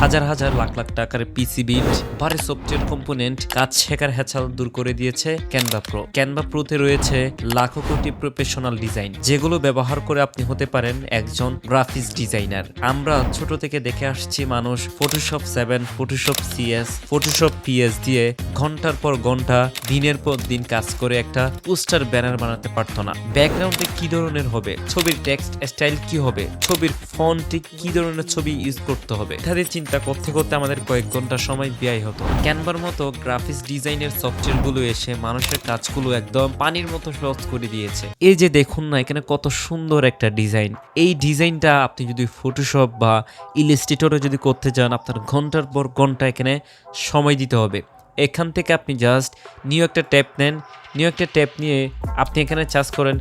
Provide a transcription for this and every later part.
হাজার হাজার লাখ লাখ টাকার পিসি বিল্ড ভারী সফটওয়্যার কম্পোনেন্ট কাজ শেখার হ্যাচাল দূর করে দিয়েছে ক্যানভা প্রো ক্যানভা প্রোতে রয়েছে লাখো কোটি প্রফেশনাল ডিজাইন যেগুলো ব্যবহার করে আপনি হতে পারেন একজন গ্রাফিক্স ডিজাইনার আমরা ছোট থেকে দেখে আসছি মানুষ Photoshop seven Photoshop CS Photoshop PS দিয়ে ঘণ্টার পর ঘণ্টা, দিনের পর দিন কাজ করে একটা পোস্টার ব্যানার বানাতে পারতো না। ব্যাকগ্রাউন্ডে কি ধরনের হবে? ছবির টেক্সট স্টাইল কি হবে? ছবির ফন্টে কি ধরনের ছবি ইউজ করতে হবে? ইত্যাদি চিন্তা করতে করতে আমাদের কয়েক ঘণ্টা সময় ব্যয় হতো। ক্যানভার মতো গ্রাফিক্স ডিজাইনের সফটওয়্যারগুলো এসে মানুষের কাজগুলো একদম পানির মতো সহজ করে দিয়েছে। এই যে দেখুন না, এখানে কত সুন্দর একটা ডিজাইন। এই ডিজাইনটা আপনি যদি ফটোশপ বা ইলিস্ট্রেটরে যদি করতে চান আপনার ঘণ্টার পর ঘণ্টা এখানে সময় দিতে হবে। এখান থেকে আপনি জাস্ট নিউ একটা ট্যাপ নেন। নিউ একটা ট্যাপ নিয়ে আপনি এখানে চার্জ করেন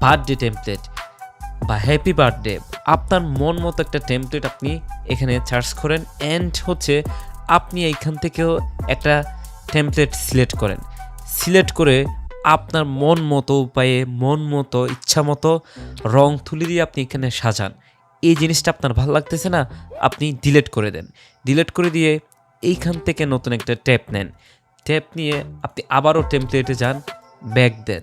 বার্থডে টেমপ্লেট বা হ্যাপি বার্থডে আপনার মন মতো একটা টেমপ্লেট আপনি এখানে চার্জ করেন অ্যান্ড হচ্ছে আপনি এইখান থেকেও একটা টেমপ্লেট সিলেক্ট করেন। সিলেক্ট করে আপনার মন মতো উপায়ে, মন মতো ইচ্ছা মতো রং তুলি দিয়ে আপনি এখানে সাজান। এই জিনিসটা আপনার ভালো লাগতেছে না, আপনি ডিলেট করে দেন। ডিলেট করে দিয়ে এইখান থেকে নতুন একটা ট্যাপ নেন। ট্যাপ নিয়ে আপনি আবারও টেমপ্লেটে যান ব্যাগ দেন।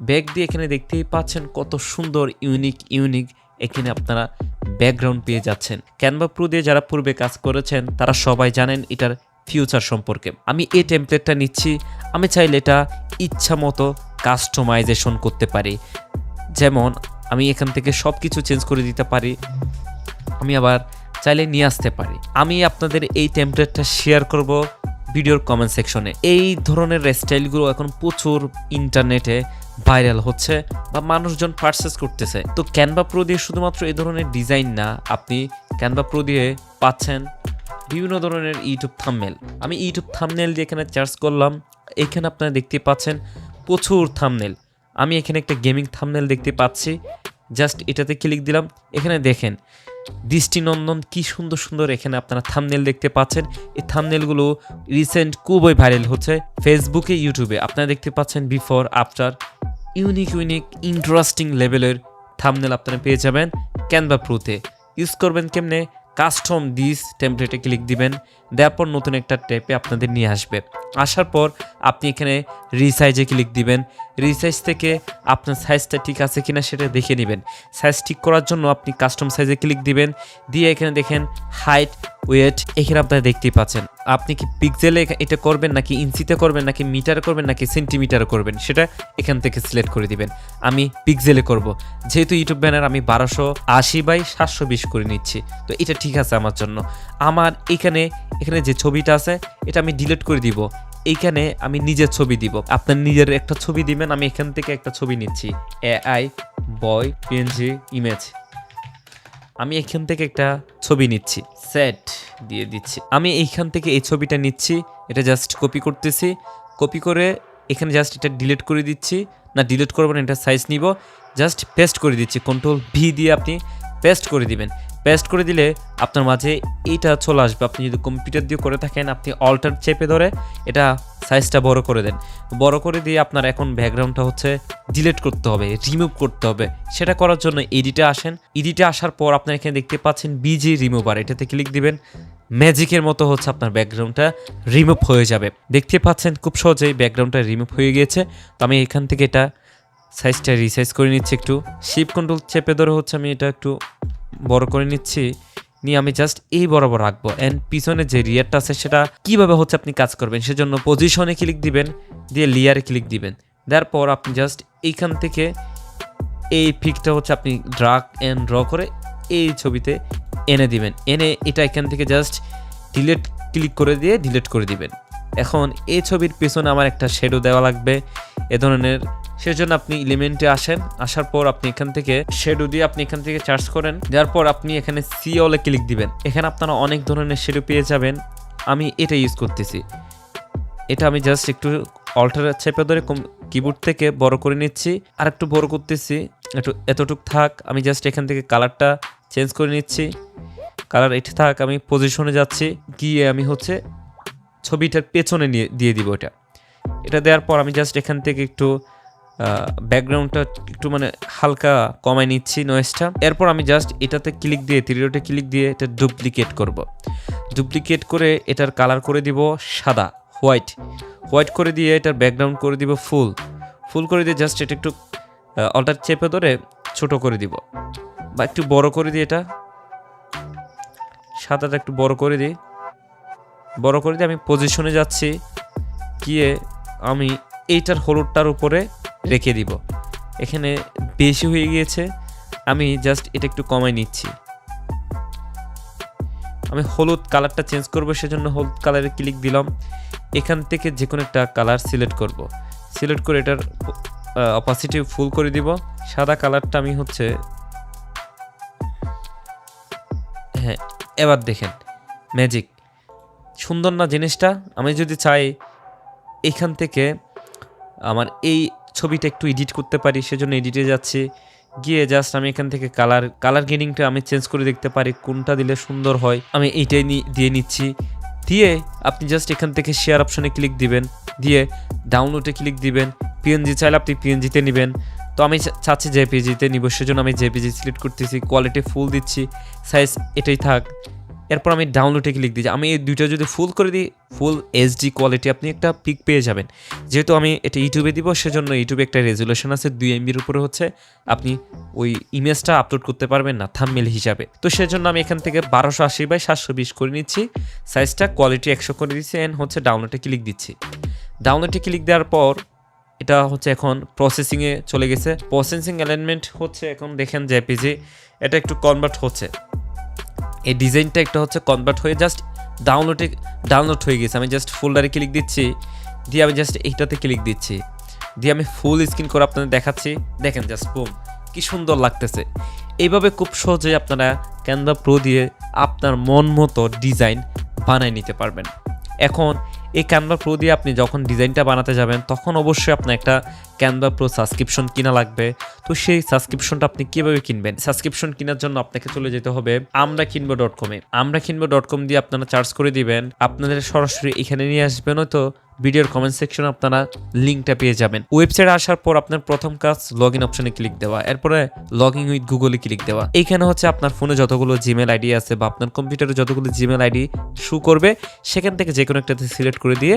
ব্যাগ দিয়ে এখানে দেখতেই পাচ্ছেন কত সুন্দর ইউনিক ইউনিক এখানে আপনারা ব্যাকগ্রাউন্ড পেয়ে যাচ্ছেন। ক্যানভা প্রো দিয়ে যারা পূর্বে কাজ করেছেন, তারা সবাই জানেন এটার ফিউচার সম্পর্কে। আমি এই টেমপ্লেটটা নিচ্ছি, আমি চাইলে এটা ইচ্ছা মতো কাস্টমাইজেশন করতে পারি। যেমন, আমি এখান থেকে সব কিছু চেঞ্জ করে দিতে পারি, আমি আবার চাইলে নিয়ে আসতে পারি। আমি আপনাদের এই টেমপ্লেটটা শেয়ার করব ভিডিওর কমেন্ট সেকশনে এই ধরনের স্টাইলগুলো এখন প্রচুর ইন্টারনেটে ভাইরাল হচ্ছে বা মানুষজন পারচেস করতেছে। তো ক্যানভা প্রো দিয়ে শুধুমাত্র এই ধরনের ডিজাইন না, আপনি ক্যানভা প্রো দিয়ে পাচ্ছেন বিভিন্ন ধরনের ইউটিউব থামনেল আমি ইউটিউব থামনেল দিয়ে এখানে চার্জ করলাম, এখানে আপনারা দেখতে পাচ্ছেন প্রচুর থামনেল আমি এখানে একটা গেমিং থামনেল দেখতে পাচ্ছি জাস্ট এটাতে ক্লিক দিলাম, এখানে দেখেন দৃষ্টিনন্দন, কি সুন্দর সুন্দর এখানে আপনারা থামনেল দেখতে পাচ্ছেন। এই থামনেলগুলো রিসেন্ট খুবই ভাইরাল হচ্ছে ফেসবুকে ইউটিউবে আপনারা দেখতে পাচ্ছেন before after unique unique interesting লেভেলের থামনেল আপনারা পেয়ে যাবেন ক্যানভা প্রোতে ইউজ করবেন কেমনে? কাস্টম দিস টেমপ্লেটে ক্লিক দিবেন, দেওয়ার পর নতুন একটা ট্যাপে আপনাদের নিয়ে আসবে। আসার পর আপনি এখানে রিসাইজে ক্লিক দিবেন। রিসাইজ থেকে আপনার সাইজটা ঠিক আছে কিনা সেটা দেখে নেবেন। সাইজ ঠিক করার জন্য আপনি কাস্টম সাইজে ক্লিক দিবেন। দিয়ে এখানে দেখেন হাইট ওয়েট এখানে আপনারা দেখতেই পাচ্ছেন। আপনি কি পিক্সেলে এটা করবেন নাকি ইঞ্চিতে করবেন, নাকি মিটার করবেন, নাকি সেন্টিমিটার করবেন, সেটা এখান থেকে সিলেক্ট করে দিবেন। আমি পিক্সেলে করব। যেহেতু ইউটিউব ব্যানার আমি বারোশো আশি বাই সাতশো বিশ করে নিচ্ছি। তো এটা ঠিক আছে আমার জন্য। আমার এখানে এখানে যে ছবিটা আছে, এটা আমি ডিলিট করে দিব। এইখানে আমি নিজের ছবি দিব। আপনার নিজের একটা ছবি দিবেন, আমি এখান থেকে একটা ছবি নিচ্ছি। A I boy PNG, image. আমি এখান থেকে একটা ছবি নিচ্ছি, সেট দিয়ে দিচ্ছি। আমি এইখান থেকে এই ছবিটা নিচ্ছি, এটা জাস্ট কপি করতেছি। কপি করে এখানে জাস্ট এটা ডিলিট করে দিচ্ছি। না, ডিলিট করব না, এটা সাইজ নিব। জাস্ট পেস্ট করে দিচ্ছি কন্ট্রোল ভি দিয়ে আপনি পেস্ট করে দিবেন। পেস্ট করে দিলে আপনার মাঝে এইটা চলে আসবে। আপনি যদি কম্পিউটার দিয়ে করে থাকেন, আপনি অল্টার চেপে ধরে এটা সাইজটা বড় করে দেন। বড় করে দিয়ে আপনার এখন ব্যাকগ্রাউন্ডটা হচ্ছে ডিলিট করতে হবে রিমুভ করতে হবে। সেটা করার জন্য এডিটে আসেন। এডিটে আসার পর আপনার এখানে দেখতে পাচ্ছেন বিজি রিমুভার এটাতে ক্লিক দিবেন। ম্যাজিকের মতো হচ্ছে আপনার ব্যাকগ্রাউন্ডটা রিমুভ হয়ে যাবে। দেখতে পাচ্ছেন খুব সহজেই ব্যাকগ্রাউন্ডটা রিমুভ হয়ে গিয়েছে। তো আমি এখান থেকে এটা সাইজটা রিসাইজ করে নিচ্ছি একটু। শিপ কন্ট্রোল চেপে ধরে হচ্ছে আমি এটা একটু বড় করে নিচ্ছি, নিয়ে আমি জাস্ট এই বরাবর রাখব। অ্যান্ড পিছনে যে রিয়ারটা আছে, সেটা কীভাবে হচ্ছে আপনি কাজ করবেন, সেজন্য পজিশনে ক্লিক দিবেন, দিয়ে লেয়ারে ক্লিক দিবেন। দেওয়ার পর আপনি জাস্ট এইখান থেকে এই পিকটা হচ্ছে আপনি ড্রাগ অ্যান্ড ড্র করে এই ছবিতে এনে দিবেন। এনে এটা এখান থেকে জাস্ট ডিলেট ক্লিক করে দিয়ে ডিলিট করে দিবেন। এখন এই ছবির পেছনে আমার একটা শেডো দেওয়া লাগবে। এ ধরনের সেজন্য আপনি এলিমেন্টে আসেন, আসার পর আপনি এখান থেকে শেডো দিয়ে আপনি এখান থেকে চার্জ করেন, দেওয়ার পর আপনি এখানে সি অলে ক্লিক দিবেন। এখানে আপনারা অনেক ধরনের শেডো পেয়ে যাবেন। আমি এটা ইউজ করতেছি। এটা আমি জাস্ট একটু অল্টার চেপে ধরে কিবোর্ড থেকে বড় করে নিচ্ছি। আর একটু বড় করতেছি। একটু এতটুক থাক, আমি জাস্ট এখান থেকে কালারটা চেঞ্জ করে নিচ্ছি। কালার এটা থাক, আমি পজিশনে যাচ্ছি। গিয়ে আমি হচ্ছে ছবিটার পেছনে নিয়ে দিয়ে দিব এটা। এটা দেওয়ার পর আমি জাস্ট এখান থেকে একটু ব্যাকগ্রাউন্ডটা একটু মানে হালকা কমাই নিচ্ছি নয়েজটা এরপর আমি জাস্ট এটাতে ক্লিক দিয়ে থ্রিডোটে ক্লিক দিয়ে এটা ডুপ্লিকেট করব। ডুপ্লিকেট করে এটার কালার করে দিব সাদা হোয়াইট হোয়াইট করে দিয়ে এটার ব্যাকগ্রাউন্ড করে দিব ফুল ফুল করে দিয়ে জাস্ট এটা একটু অল্টার চেপে ধরে ছোট করে দিব। বা একটু বড় করে দিই এটা, সাদাটা একটু বড় করে দিই। বড় করে দিয়ে আমি পজিশনে যাচ্ছি। গিয়ে আমি এইটার হলুদটার উপরে রেখে দিব। এখানে বেশি হয়ে গিয়েছে, আমি জাস্ট এটা একটু কমাই নিচ্ছি। আমি হলুদ কালারটা চেঞ্জ করব, সেজন্য হলুদ কালারে ক্লিক দিলাম। এখান থেকে যে কোনো একটা কালার সিলেক্ট করব। সিলেক্ট করে এটার অপাসিটি ফুল করে দিব। সাদা কালারটা আমি হচ্ছে হ্যাঁ এবার দেখেন ম্যাজিক সুন্দর না জিনিসটা? আমি যদি চাই এখান থেকে আমার এই ছবিটা একটু এডিট করতে পারি, সেজন্য এডিটে যাচ্ছি। গিয়ে জাস্ট আমি এখান থেকে কালার কালার গেনিংটা আমি চেঞ্জ করে দেখতে পারি, কোনটা দিলে সুন্দর হয়। আমি এইটাই দিয়ে নিচ্ছি। দিয়ে আপনি জাস্ট এখান থেকে শেয়ার অপশনে ক্লিক দিবেন। দিয়ে ডাউনলোডে ক্লিক দিবেন। পিএনজি চাইলে আপনি পিএনজিতে নেবেন। তো আমি চাচ্ছি জেপিজিতে নিব, সেজন্য আমি জেপিজি সিলেক্ট করতেছি। কোয়ালিটি ফুল দিচ্ছি। সাইজ এটাই থাক। এরপর আমি ডাউনলোডে ক্লিক দিচ্ছি আমি এই দুইটা যদি ফুল করে দিই ফুল এইচডি কোয়ালিটি আপনি একটা পিক পেয়ে যাবেন। যেহেতু আমি এটা ইউটিউবে দিব, সেজন্য ইউটিউবে একটা রেজুলেশন আছে, দুই এমবির উপরে হচ্ছে আপনি ওই ইমেজটা আপলোড করতে পারবেন না থাম্মেল হিসাবে। তো সেজন্য আমি এখান থেকে বারোশো আশি বাই সাতশো বিশ করে নিচ্ছি। সাইজটা কোয়ালিটি একশো করে দিচ্ছি অ্যান্ড হচ্ছে ডাউনলোডে ক্লিক দিচ্ছি। ডাউনলোডে ক্লিক দেওয়ার পর এটা হচ্ছে এখন প্রসেসিংয়ে চলে গেছে। প্রসেসিং অ্যালাইনমেন্ট হচ্ছে এখন দেখেন যে জেপিজি এটা একটু কনভার্ট হচ্ছে। এই ডিজাইনটা একটা হচ্ছে কনভার্ট হয়ে জাস্ট ডাউনলোডে ডাউনলোড হয়ে গেছে। আমি জাস্ট ফোল্ডারে ক্লিক দিচ্ছি, দিয়ে আমি জাস্ট এইটাতে ক্লিক দিচ্ছি। দিয়ে আমি ফুল স্ক্রিন করে আপনাদের দেখাচ্ছি। দেখেন জাস্ট বুম কি সুন্দর লাগতেছে। এইভাবে খুব সহজে আপনারা ক্যানভা প্রো দিয়ে আপনার মন মতো ডিজাইন বানায় নিতে পারবেন। এখন এই ক্যানভা প্রো দিয়ে আপনি যখন ডিজাইনটা বানাতে যাবেন, তখন অবশ্যই আপনার একটা ক্যানভা প্রো সাবস্ক্রিপশন কিনা লাগবে। তো সেই সাবস্ক্রিপশনটা আপনি কীভাবে কিনবেন? সাবস্ক্রিপশন কেনার জন্য আপনাকে চলে যেতে হবে আমরা কিনবো ডট কমে আমরা কিনবো ডট কম দিয়ে আপনারা চার্জ করে দিবেন। আপনাদের সরাসরি এখানে নিয়ে আসবেন হয়তো। ভিডিওর কমেন্ট সেকশনে আপনারা লিঙ্কটা পেয়ে যাবেন। ওয়েবসাইটে আসার পর আপনার প্রথম কাজ লগ ইন অপশনে ক্লিক দেওয়া। এরপরে লগ ইন উইথ গুগলে ক্লিক দেওয়া। এইখানে হচ্ছে আপনার ফোনে যতগুলো জিমেল আইডি আছে বা আপনার কম্পিউটারে যতগুলো জিমেল আইডি শু করবে, সেখান থেকে যে কোনো একটাতে সিলেক্ট করে দিয়ে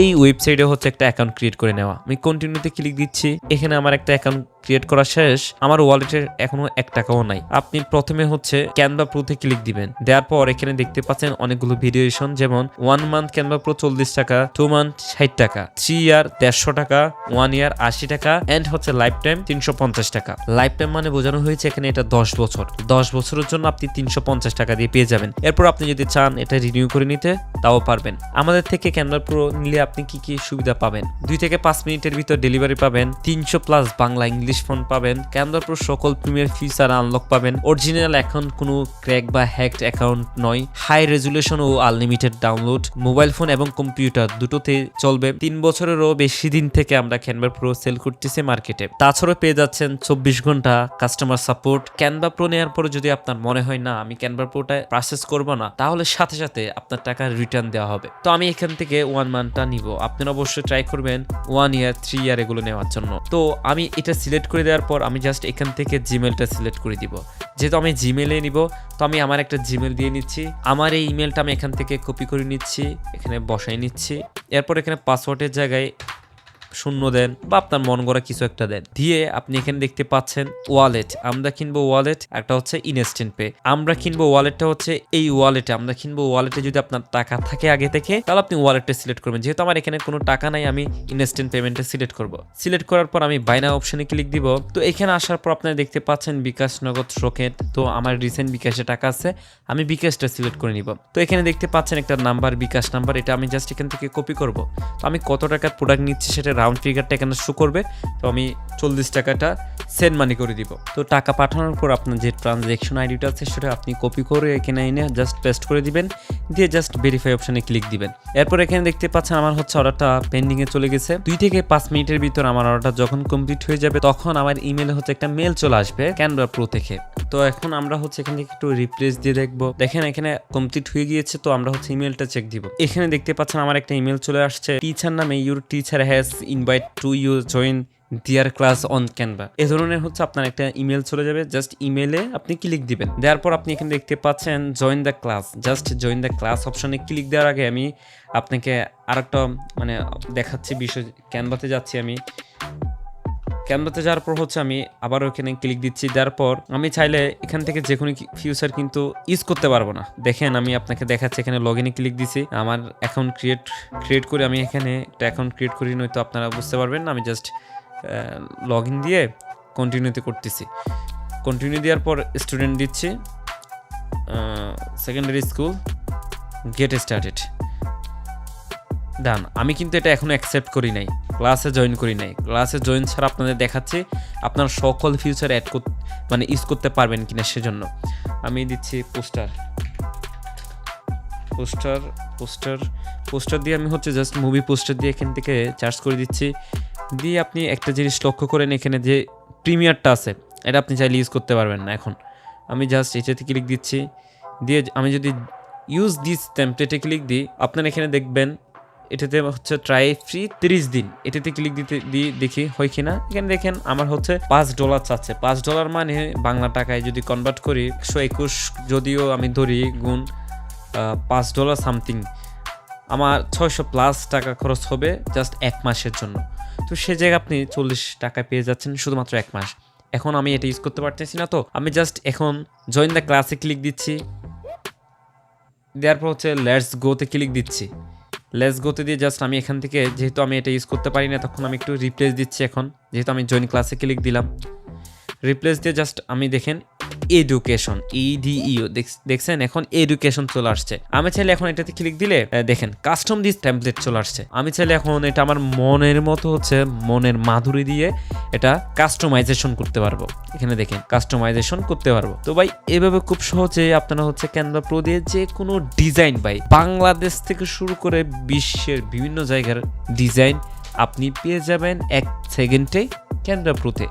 এই ওয়েবসাইটে হচ্ছে একটা অ্যাকাউন্ট ক্রিয়েট করে নেওয়া। আমি কন্টিনিউতে ক্লিক দিচ্ছি। এখানে আমার একটা অ্যাকাউন্ট ক্রিয়েট করা শেষ, আমার ওয়ালেটের এখনও এক টাকাও নাই। আপনি প্রথমে হচ্ছে ক্যানভা প্রোতে ক্লিক দিবেন। দেওয়ার পর এখানে দেখতে পাচ্ছেন অনেকগুলো ভিডিওশন যেমন ওয়ান মান্থ ক্যানভা প্রো চল্লিশ টাকা টু মান্থ ষাট টাকা থ্রি ইয়ার দেড়শো টাকা ওয়ান ইয়ার আশি টাকা এন্ড হচ্ছে লাইফ টাইম তিনশো পঞ্চাশ টাকা। লাইফ টাইম মানে বোঝানো হয়েছে এখানে এটা দশ বছর। দশ বছরের জন্য আপনি তিনশো পঞ্চাশ টাকা দিয়ে পেয়ে যাবেন। এরপর আপনি যদি চান এটা রিনিউ করে নিতে, তাও পারবেন। আমাদের থেকে ক্যানভা প্রো নিলে আপনি কি কি সুবিধা পাবেন? দুই থেকে পাঁচ মিনিটের ভিতর ডেলিভারি পাবেন। তিনশো প্লাস বাংলা, ইংলিশ ফোন পাবেন। ক্যানভা প্রো সকল প্রিমিয়ার ফিচার আনলক পাবেন। অরিজিনাল অ্যাকাউন্ট কোনো ক্র্যাক বা হ্যাকড অ্যাকাউন্ট নয়। হাই রেজুলেশন ও আনলিমিটেড ডাউনলোড মোবাইল ফোন এবং কম্পিউটার দুটোতে চলবে। তিন বছরেরও বেশি দিন থেকে আমরা ক্যানভা প্রো সেল করতেছি মার্কেটে তাছাড়াও পেয়ে যাচ্ছেন চব্বিশ ঘণ্টা কাস্টমার সাপোর্ট ক্যানভা প্রো নেওয়ার পরে যদি আপনার মনে হয়, না, আমি ক্যানভা প্রোটা প্রসেস করব না, তাহলে সাথে সাথে আপনার টাকা রিটার্ন দেওয়া হবে। তো আমি এখান থেকে ওয়ান মান্থটা নিব। আপনারা অবশ্যই ট্রাই করবেন ওয়ান ইয়ার থ্রি ইয়ার এগুলো নেওয়ার জন্য। তো আমি এটা সিলেক্ট করে দেওয়ার পর আমি জাস্ট এখান থেকে জিমেলটা সিলেক্ট করে দিব। যেহেতু আমি জিমেলে নিব, তো আমি আমার একটা জিমেল দিয়ে নিচ্ছি। আমার এই ইমেলটা আমি এখান থেকে কপি করে নিচ্ছি, এখানে বসাই নিচ্ছি। এরপর এখানে পাসওয়ার্ডের জায়গায় শূন্য দেন বা আপনার মন গড়া কিছু একটা দেন। দিয়ে আপনি এখানে দেখতে পাচ্ছেন ওয়ালেট আমরা কিনবো ওয়ালেট একটা হচ্ছে ইনস্ট্যান্ট পে আমরা কিনবো ওয়ালেটটা হচ্ছে এই ওয়ালেটে আমরা কিনবো ওয়ালেটে যদি আপনার টাকা থাকে আগে থেকে, তাহলে আপনি ওয়ালেটটা সিলেক্ট করবেন। যেহেতু আমার এখানে কোনো টাকা নাই, আমি ইনস্ট্যান্ট পেমেন্টে সিলেক্ট করব। সিলেক্ট করার পর আমি বাইনা অপশনে ক্লিক দিব। তো এখানে আসার পর আপনারা দেখতে পাচ্ছেন বিকাশ নগদ রকেট তো আমার রিসেন্ট বিকাশে টাকা আছে, আমি বিকাশটা সিলেক্ট করে নিব। তো এখানে দেখতে পাচ্ছেন একটা নাম্বার বিকাশ নাম্বার এটা আমি জাস্ট এখান থেকে কপি করব। তো আমি কত টাকার প্রোডাক্ট নিচ্ছি সেটা রাউন্ড ফিগারটা এখানে শো করবে। তো আমি চল্লিশ টাকাটা সেন্ড মানি করে দিব। তো টাকা পাঠানোর পর আপনার যে ট্রানজ্যাকশন আইডিটা আছে, সেটা আপনি কপি করে এখানে এনে জাস্ট পেস্ট করে দিবেন। দিয়ে জাস্ট ভেরিফাই অপশানে ক্লিক দিবেন। এরপর এখানে দেখতে পাচ্ছেন আমার হচ্ছে অর্ডারটা পেন্ডিংয়ে চলে গেছে। দুই থেকে পাঁচ মিনিটের ভিতর আমার অর্ডার যখন কমপ্লিট হয়ে যাবে, তখন আমার ইমেলে হচ্ছে একটা মেল চলে আসবে ক্যানভা প্রো থেকে। তো এখন আমরা হচ্ছে এখান একটু রিপ্লেস দিয়ে দেখব। দেখেন এখানে কমপ্লিট হয়ে গিয়েছে, তো আমরা হচ্ছে ইমেলটা চেক দিব। এখানে দেখতে পাচ্ছেন আমার একটা ইমেল চলে আসছে। টিচার নামে your teacher has invite to you join their class on Canva এ ধরনের হচ্ছে আপনার একটা ইমেল চলে যাবে জাস্ট ইমেলে আপনি ক্লিক দিবেন। দেওয়ার পর আপনি এখানে দেখতে পাচ্ছেন join the class just join the class অপশানে ক্লিক দেওয়ার আগে আমি আপনাকে আরেকটা মানে দেখাচ্ছি বিষয় ক্যানভাতে যাচ্ছি আমি। ক্যানভাতে যাওয়ার পর হচ্ছে আমি আবার ওখানে ক্লিক দিচ্ছি। দেওয়ার পর আমি চাইলে এখান থেকে যে কোনো ফিউচার কিন্তু ইউজ করতে পারব না। দেখেন আমি আপনাকে দেখাচ্ছি, এখানে লগ ইনে ক্লিক দিছি। আমার অ্যাকাউন্ট ক্রিয়েট ক্রিয়েট করে আমি এখানে একটা অ্যাকাউন্ট ক্রিয়েট করি, নয়তো আপনারা বুঝতে পারবেন আমি জাস্ট লগ ইন দিয়ে কন্টিনিউতে করতেছি। কন্টিনিউ দেওয়ার পর স্টুডেন্ট দিচ্ছি secondary school get started done আমি কিন্তু এটা এখনও অ্যাকসেপ্ট করি নাই। ক্লাসে জয়েন করি নাই। ক্লাসে জয়েন ছাড়া আপনাদের দেখাচ্ছে, আপনার সকল ফিউচার অ্যাড মানে ইউজ করতে পারবেন কিনা সেজন্য। আমি দিচ্ছি পোস্টার পোস্টার পোস্টার পোস্টার দিয়ে আমি হচ্ছে জাস্ট মুভি পোস্টার দিয়ে এখান থেকে চার্জ করে দিচ্ছি। দিয়ে আপনি একটা জিনিস লক্ষ্য করেন এখানে যে প্রিমিয়ারটা আছে, এটা আপনি চাইলে ইউজ করতে পারবেন না এখন। আমি জাস্ট এটাতে ক্লিক দিচ্ছি। দিয়ে আমি যদি ইউজ দিস টেমপ্লেটে ক্লিক দিই, আপনারা এখানে দেখবেন এটাতে হচ্ছে ট্রাই ফ্রি তিরিশ দিন। এটাতে ক্লিক দিতে দিই দেখি হয় কিনা। এখানে দেখেন আমার হচ্ছে পাঁচ ডলার চাচ্ছে। পাঁচ ডলার মানে বাংলা টাকায় যদি কনভার্ট করি একশো একুশ, যদিও আমি ধরি গুণ পাঁচ ডলার সামথিং আমার ছয়শো প্লাস টাকা খরচ হবে জাস্ট এক মাসের জন্য। তো সে জায়গায় আপনি চল্লিশ টাকা পেয়ে যাচ্ছেন শুধুমাত্র এক মাস। এখন আমি এটা ইউজ করতে পারতেছি না তো। আমি জাস্ট এখন জয়েন দ্য ক্লাসে ক্লিক দিচ্ছি। দেওয়ার পর হচ্ছে লেটস গোতে ক্লিক দিচ্ছি। লেটস গোতে দিয়ে জাস্ট আমি এখান থেকে, যেহেতু আমি এটা ইউজ করতে পারি না, তখন আমি একটু রিপ্লেস দিচ্ছি এখন। যেহেতু আমি জয়েন ক্লাসে ক্লিক দিলাম। রিপ্লেস দিয়ে জাস্ট আমি দেখেন এডুকেশন ইডিইও দেখছেন? এখন এডুকেশন চলে আসছে। আমি চাইলে এখন এটাতে ক্লিক দিলে দেখেন কাস্টম দিস টেমপ্লেট চলে আসছে। আমি চাইলে এখন এটা আমার মনের মতো হচ্ছে, মনের মাধুরী দিয়ে এটা কাস্টমাইজেশন করতে পারব। এখানে দেখেন কাস্টমাইজেশন করতে পারব। তো ভাই, এভাবে খুব সহজে আপনারা হচ্ছে ক্যানভা প্রো দিয়ে যে কোনো ডিজাইন ভাই, বাংলাদেশ থেকে শুরু করে বিশ্বের বিভিন্ন জায়গার ডিজাইন আপনি পেয়ে যাবেন এক সেকেন্ডে ক্যানভা প্রোতে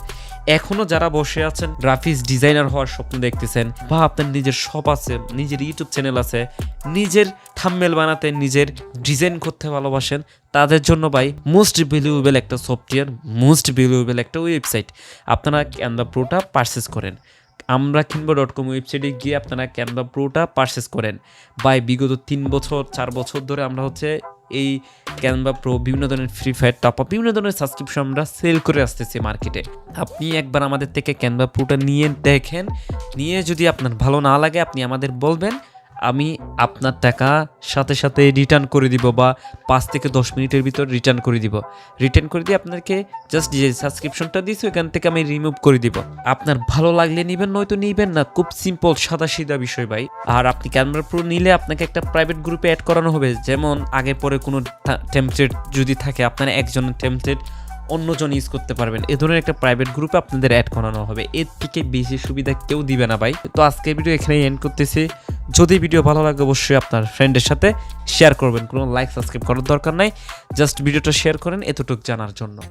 এখনও যারা বসে আছেন গ্রাফিক্স ডিজাইনার হওয়ার স্বপ্ন দেখতেছেন, বা আপনার নিজের শপ আছে, নিজের ইউটিউব চ্যানেল আছে, নিজের থাম্বেল বানাতে, নিজের ডিজাইন করতে ভালোবাসেন, তাদের জন্য ভাই মোস্ট ভ্যালুয়েবল একটা সফটওয়্যার মোস্ট ভ্যালুয়েবল একটা ওয়েবসাইট আপনারা ক্যানভা প্রোটা পারচেস করেন। আমরা কিনবো ডট কম ওয়েবসাইটে গিয়ে আপনারা ক্যানভা প্রোটা পারচেস করেন। বাই বিগত তিন বছর, চার বছর ধরে আমরা হচ্ছে এই ক্যানভা প্রো বিভিন্ন ধরনের ফ্রি ফায়ার টপ আপ বিভিন্ন ধরনের সাবস্ক্রিপশন আমরা সেল করে আসতেছি মার্কেটে আপনি একবার আমাদের থেকে ক্যানভা প্রোটা নিয়ে দেখেন, নিয়ে যদি আপনার ভালো না লাগে, আপনি আমাদের বলবেন আমি আপনার টাকা সাথে সাথে রিটার্ন করে দিব বা পাঁচ থেকে দশ মিনিটের ভিতর রিটার্ন করে দিব। রিটার্ন করে দিয়ে আপনাকে জাস্ট যে সাবস্ক্রিপশনটা দিয়েছি ওখান থেকে আমি রিমুভ করে দিব। আপনার ভালো লাগলে নেবেন, নয়তো নেবেন না। খুব সিম্পল সাদা সিধা বিষয় ভাই। আর আপনি ক্যামেরা প্রো নিলে আপনাকে একটা প্রাইভেট গ্রুপে অ্যাড করানো হবে। যেমন আগে পরে কোনো টেমপ্লেট যদি থাকে, আপনার একজনের টেমপ্লেট অন্যজন ইউজ করতে পারবেন। এ ধরনের একটা প্রাইভেট গ্রুপে আপনাদের অ্যাড করানো হবে। এর থেকে বেশি সুবিধা কেউ দিবে না ভাই। তো আজকের ভিডিও এখানেই এন্ড করতেছি। যদি ভিডিও ভালো লাগে, অবশ্যই আপনার ফ্রেন্ডের সাথে শেয়ার করবেন। কোনো লাইক সাবস্ক্রাইব করার দরকার নাই। জাস্ট ভিডিওটা শেয়ার করেন, এতটুক জানার জন্য।